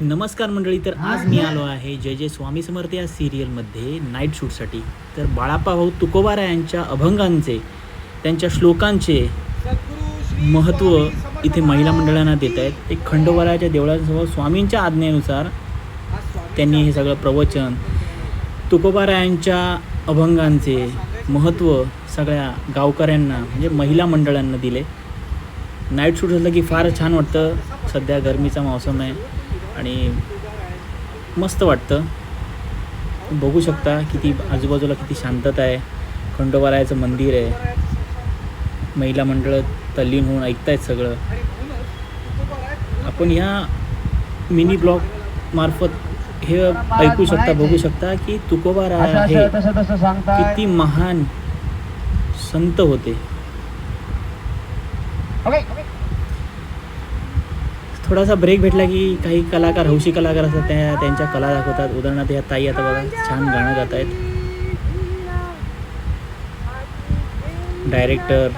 नमस्कार मंडळी तर आज मी आलो आहे जय जय स्वामी समर्थ या सिरियलमध्ये नाईट शूटसाठी. तर बाळापा भाऊ तुकोबारा यांच्या अभंगांचे त्यांच्या श्लोकांचे महत्त्व इथे महिला मंडळांना देत आहेत. एक खंडोबाराच्या देवळासमोर स्वामींच्या आज्ञेनुसार त्यांनी हे सगळं प्रवचन तुकोबारायांच्या अभंगांचे महत्त्व सगळ्या गावकऱ्यांना म्हणजे महिला मंडळांना दिले. नाईट शूट झालं की फार छान वाटतं. सध्या गरमीचा मौसम आहे. आणि मस्त वाटतं. बघू शकता किती आजूबाजूला किती शांतता आहे. खंडोबारायाचं मंदिर आहे. महिला मंडळं तल्लीन होऊन ऐकतायत सगळं. आपण ह्या मिनी ब्लॉग मार्फत हे ऐकू शकता बघू शकता की हे तसं तसं सांगताय किती महान संत होते. ओके थोडासा ब्रेक भेटला की काही कलाकार हौशी कलाकार असतात त्या त्यांच्या कला दाखवतात. उदाहरणार्थ या ताई आता बघा छान गाणं गात आहेत डायरेक्टर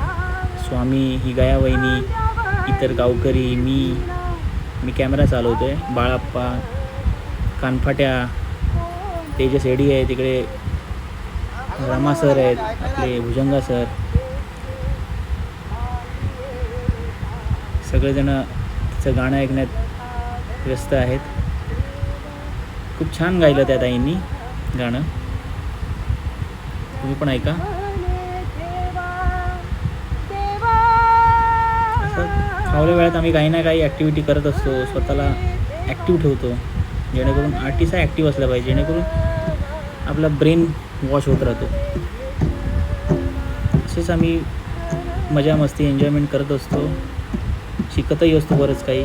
स्वामी ही गया वहिनी इतर गावकरी मी मी कॅमेरा चालवतो आहे बाळाप्पा कानफाट्या तेजस एडी आहे तिकडे. रमा सर आहेत आपले भुजंगा सर. सगळेजण तिचं गाणं ऐकण्यात व्यस्त आहेत. खूप छान गायलं त्या ताईंनी गाणं. तुम्ही पण ऐका. फावल्या वेळात आम्ही काही ना काही ॲक्टिव्हिटी करत असतो. स्वतःला ॲक्टिव्ह ठेवतो. जेणेकरून आर्टिस्ट हा ॲक्टिव्ह असला पाहिजे. जेणेकरून आपला ब्रेन वॉश होत राहतो. असेच आम्ही मजा मस्ती एन्जॉयमेंट करत असतो. शिकतही असतो बरंच काही.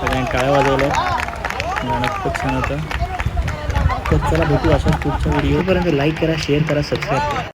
सगळ्यांनी टाळ्या वाजवलं गाणं खूप छान होतं. तर चला भेटू अशाच पुढच्या व्हिडिओपर्यंत लाईक करा शेअर करा सबस्क्राईब करा.